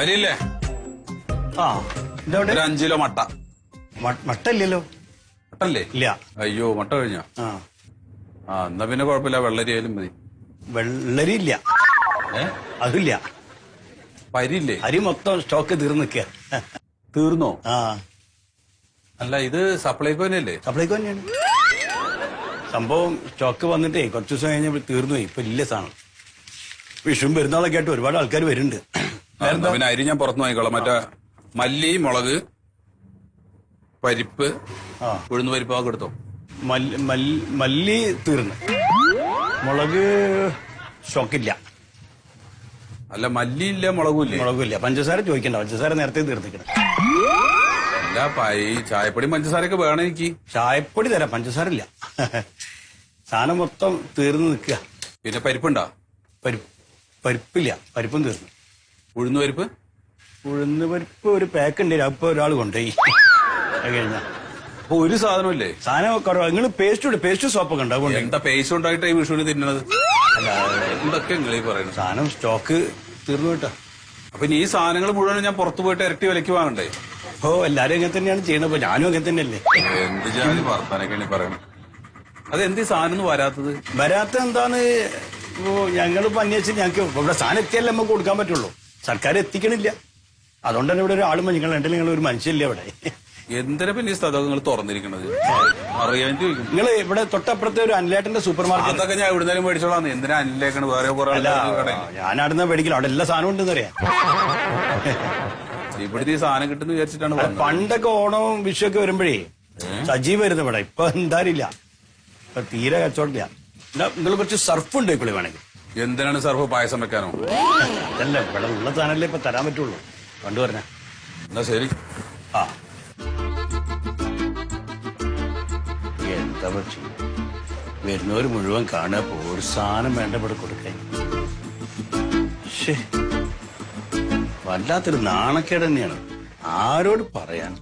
അരിയില്ലേ? ആ ഒരു അഞ്ച് കിലോ മട്ട. ഇല്ലല്ലോ മട്ടല്ലേ? ഇല്ല. അയ്യോ മട്ട കഴിഞ്ഞോ? ആ. ആ എന്നാ പിന്നെ കുഴപ്പമില്ല. വെള്ളരി ആയാലും മതി. വെള്ളരി ഇല്ല അതില്ല. പരില്ലേ അരി മൊത്തം സ്റ്റോക്ക് തീർന്നു നിക്ക തീർന്നോ? ആ. അല്ല ഇത് സപ്ലൈക്കോ തന്നെയല്ലേ? സപ്ലൈക്കോ തന്നെയാണ്. സംഭവം സ്റ്റോക്ക് വന്നിട്ടേ കുറച്ച് ദിവസം കഴിഞ്ഞ തീർന്നു പോയി. ഇപ്പൊ ഇല്ല സാധനം. വിഷുവും പെരുന്നാളൊക്കെ ആയിട്ട് ഒരുപാട് ആൾക്കാർ വരുന്നുണ്ട്. പിന്നെ അരി ഞാൻ പുറത്ത് വാങ്ങിക്കോളാം. മറ്റേ മല്ലി മുളക് പരിപ്പ് ഉഴുന്ന് പരിപ്പ് ഒക്കെ എടുത്തോ. മല്ലി തീർന്നു. മുളക് ഷോക്കില്ല. അല്ല മല്ലി ഇല്ല മുളകുമില്ല. ഇല്ലേ പഞ്ചസാര ചോദിക്കണ്ട. പഞ്ചസാര നേരത്തെ തീർന്നിക്കണം അല്ല പൈ ചായപ്പൊടി പഞ്ചസാരയൊക്കെ വേണം എനിക്ക്. ചായപ്പൊടി തരാം. പഞ്ചസാര ഇല്ല സാധനം മൊത്തം തീർന്നു നിൽക്കുക. പിന്നെ പരിപ്പുണ്ടോ? പരിപ്പ് പരിപ്പില്ല. പരിപ്പും തീർന്നു. ഉഴുന്ന് പരിപ്പ് ഉഴുന്ന് പരിപ്പ് ഒരു പാക്ക് ഉണ്ട്. അപ്പൊ ഒരാൾ കൊണ്ടുപോയി. കഴിഞ്ഞ അപ്പൊ ഒരു സാധനം ഇല്ലേ സാധനം കുറവാ. നിങ്ങൾ പേസ്റ്റ് ഉണ്ട് പേസ്റ്റ് സോപ്പൊക്കെ ഉണ്ട് അതുകൊണ്ട് എന്താ പേസ്റ്റ് ഉണ്ടായിട്ട് ഈ വിഷുവിന് തിന്നണത്? എന്തൊക്കെ ഈ പറയുന്നത്? സാധനം സ്റ്റോക്ക് തീർന്നു കേട്ടോ. അപ്പൊ ഇനി ഈ സാധനങ്ങൾ മുഴുവൻ ഞാൻ പുറത്തു പോയിട്ട് ഇരട്ടി വിലക്ക് വാങ്ങണ്ടേ? ഓ എല്ലാരും അങ്ങനെ തന്നെയാണ് ചെയ്യണത്. അപ്പൊ ഞാനും അങ്ങനെ തന്നെയല്ലേ? എന്ത് ജാതി വർത്താനൊക്കെയാണ് പറയണത് അതെന്ത് സാധനം വരാത്തത്? വരാത്ത എന്താണ്? ഞങ്ങൾ ഞങ്ങളിപ്പോ അന്വേഷിച്ച് ഞങ്ങൾക്ക് ഇവിടെ സാധനം എത്തിയല്ലേ നമുക്ക് കൊടുക്കാൻ പറ്റുള്ളൂ. സർക്കാർ എത്തിക്കണില്ല അതുകൊണ്ട് തന്നെ ഇവിടെ ഒരു ആളും നിങ്ങൾ രണ്ടിൽ നിങ്ങൾ ഒരു മനുഷ്യല്ല ഇവിടെ എന്തിനാ പിന്നെ ഈ സ്ഥലം നിങ്ങൾ തുറന്നിരിക്കണത്? അറിയാൻ ചോദിക്കും നിങ്ങൾ ഇവിടെ തൊട്ടപ്പുറത്തെ ഒരു അനിലേട്ടന്റെ സൂപ്പർ മാർക്കറ്റ് അതൊക്കെ ഞാൻ എവിടുന്നേലും മേടിച്ചോളാം. എന്തിനാ അനിലേക്കാണ് വേറെ കുറെ ഞാൻ അടുന്ന മേടിക്കില്ല. അവിടെ എല്ലാ സാധനവും ഉണ്ടെന്ന് അറിയാം. ഇവിടുത്തെ ഈ സാധനം കിട്ടുന്ന വിചാരിച്ചിട്ടാണ് പണ്ടൊക്കെ ഓണവും വിഷുവൊക്കെ വരുമ്പോഴേ സജീവ് വരുന്നു ഇവിടെ. ഇപ്പൊ എന്തായാലില്ല ഇപ്പൊ തീരെ കച്ചവടമില്ല. നിങ്ങൾ കുറച്ച് സർഫ് ഉണ്ട് ഇപ്പോഴും വേണമെങ്കിൽ? എന്തിനാണ് സർഫ് പായസം വെക്കാനോ? അല്ല ഇവിടെ ഉള്ള സാധനമല്ലേ ഇപ്പൊ തരാൻ പറ്റുള്ളൂ. കണ്ടു പറഞ്ഞ എന്നാ ശരി. ആ. എന്താ പക്ഷി വരുന്നവർ മുഴുവൻ കാണുക ഒരു സാധനം വേണ്ട ഇവിടെ കൊടുക്കാൻ. വല്ലാത്തൊരു നാണക്കേട് തന്നെയാണ്. ആരോട് പറയാൻ?